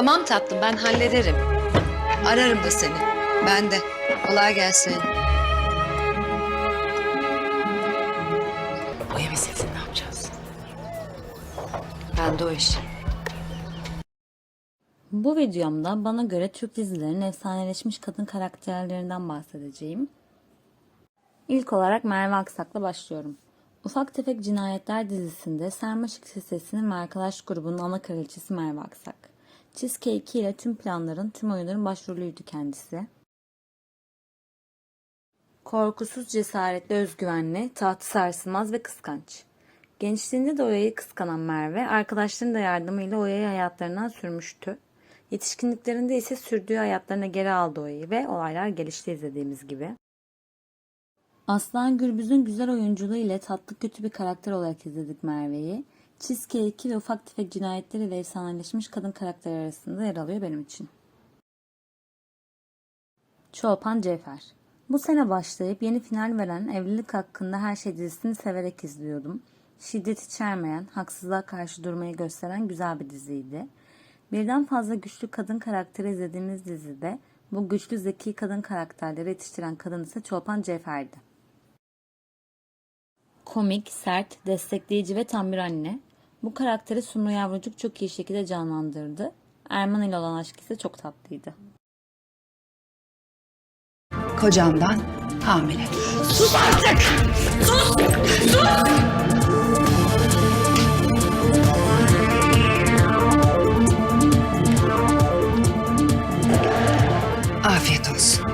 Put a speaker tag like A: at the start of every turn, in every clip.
A: Tamam tatlım ben hallederim. Ararım da seni. Ben de. Kolay gelsin.
B: Boya meselesini ne yapacağız?
A: Ben de o iş.
C: Bu videomda bana göre Türk dizilerinin efsaneleşmiş kadın karakterlerinden bahsedeceğim. İlk olarak Merve Aksak'la başlıyorum. Ufak Tefek Cinayetler dizisinde Sarmaşık Sitesi'nin ve arkadaş grubunun ana kraliçesi Merve Aksak. Cheesecake ile tüm planların, tüm oyunların başrolüydü kendisi. Korkusuz, cesaretli, özgüvenli, tahtı sarsılmaz ve kıskanç. Gençliğinde de Oya'yı kıskanan Merve, arkadaşlarının da yardımıyla Oya'yı hayatlarından sürmüştü. Yetişkinliklerinde ise sürdüğü hayatlarına geri aldı Oya'yı ve olaylar gelişti izlediğimiz gibi. Aslan Gürbüz'ün güzel oyunculuğu ile tatlı kötü bir karakter olarak izledik Merve'yi. Cheesecake ve ufak tefek cinayetleri ve efsaneleşmiş kadın karakter arasında yer alıyor benim için. Çolpan Cefer Bu sene başlayıp yeni final veren Evlilik Hakkında Her Şey dizisini severek izliyordum. Şiddet içermeyen, haksızlığa karşı durmayı gösteren güzel bir diziydi. Birden fazla güçlü kadın karakteri izlediğimiz dizide bu güçlü zeki kadın karakterleri yetiştiren kadın ise Çolpan Cefer'di. Komik, sert, destekleyici ve tam bir anne. Bu karakteri Sumru Yavrucuk çok iyi şekilde canlandırdı. Erman ile olan aşk ise çok tatlıydı.
A: Kocamdan hamile. Afiyet olsun.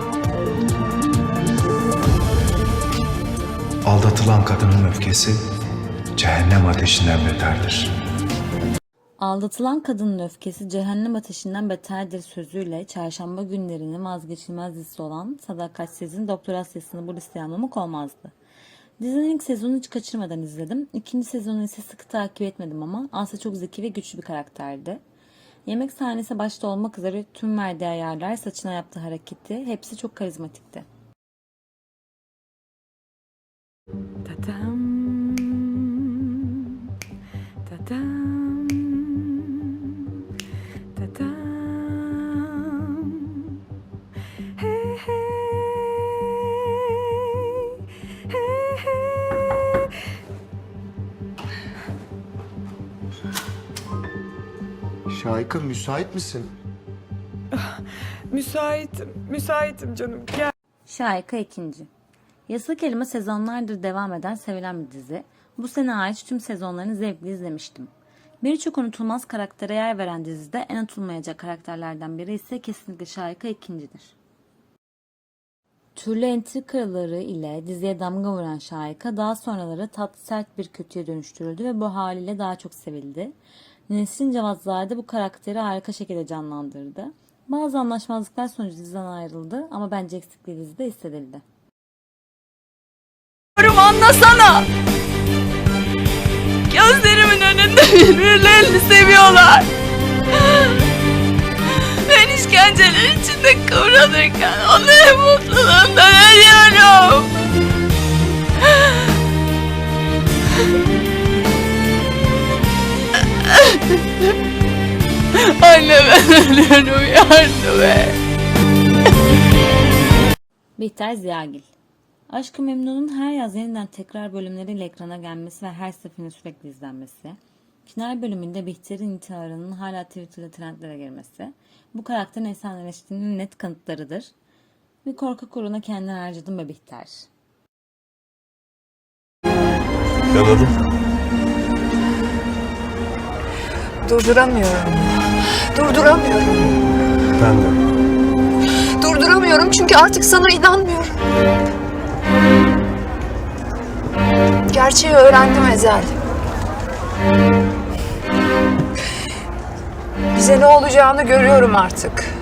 D: Aldatılan kadının öfkesi cehennem ateşinden beterdir.
C: Aldatılan kadının öfkesi cehennem ateşinden beterdir sözüyle çarşamba günlerinin vazgeçilmez dizisi olan Sadakatsiz'in Doktor Asya'sını bu listeye almamak olmazdı. Dizinin ilk sezonunu hiç kaçırmadan izledim. İkinci sezonu ise sıkı takip etmedim ama Asya çok zeki ve güçlü bir karakterdi. Yemek sahnesi başta olmak üzere tüm verdiği ayarlar, saçına yaptığı hareketi hepsi çok karizmatikti.
B: Tadam. Tadam. Tadam. Hey hey. Hey hey.
E: Şahika müsait misin?
B: Müsaitim, müsaitim canım. Gel.
C: Şahika ikinci. Yasak Elma sezonlardır devam eden sevilen bir dizi. Bu sene hariç tüm sezonlarını zevkle izlemiştim. Birçok unutulmaz karaktere yer veren dizide en unutulmayacak karakterlerden biri ise kesinlikle Şahika ikincidir. Türlü entrikaları ile diziye damga vuran Şahika daha sonraları tatlı sert bir kötüye dönüştürüldü ve bu haliyle daha çok sevildi. Nesrin Cevatzade bu karakteri harika şekilde canlandırdı. Bazı anlaşmazlıklar sonucu diziden ayrıldı ama bence eksikliği dizide hissedildi.
B: anlasana. Önünde birbirlerini seviyorlar. Ben işkenceler içinde kıvranırken onların mutluluğundan ölüyorum. Anne ben ölüyorum yardım et.
C: Bihter Ziyagil Aşk-ı Memnun'un her yaz yeniden tekrar bölümleriyle ekrana gelmesi ve her seferinde sürekli izlenmesi. Final bölümünde Bihter'in intiharının hala Twitter'da trendlere girmesi. Bu karakterin efsaneleştiğinin net kanıtlarıdır. Bir korkak uğruna kendini harcadım be Bihter.
D: Yanalım.
F: Durduramıyorum. Durduramıyorum.
D: Ben de.
F: Durduramıyorum çünkü artık sana inanmıyorum. Gerçeği öğrendim Ezel. Bize ne olacağını görüyorum artık.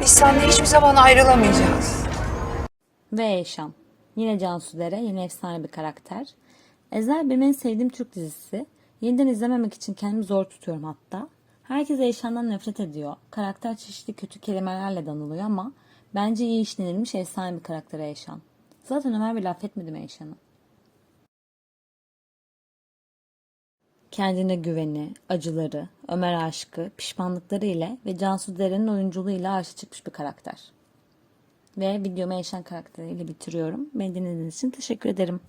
F: Biz seninle hiçbir zaman ayrılamayacağız.
C: Ve Eyşan. Yine Cansu Dere, yine efsane bir karakter. Ezel benim en sevdiğim Türk dizisi. Yeniden izlememek için kendimi zor tutuyorum hatta. Herkes Eyşan'dan nefret ediyor. Karakter çeşitli kötü kelimelerle danılıyor ama bence iyi işlenilmiş efsane bir karakter Eyşan. Zaten Ömer bir laf etmedim Eyşan'a. Kendine güveni, acıları, Ömer aşkı, pişmanlıkları ile ve Cansu Deren'in oyunculuğuyla arşa çıkmış bir karakter. Ve videomu Eşen karakteriyle bitiriyorum. Beni dinlediğiniz için teşekkür ederim.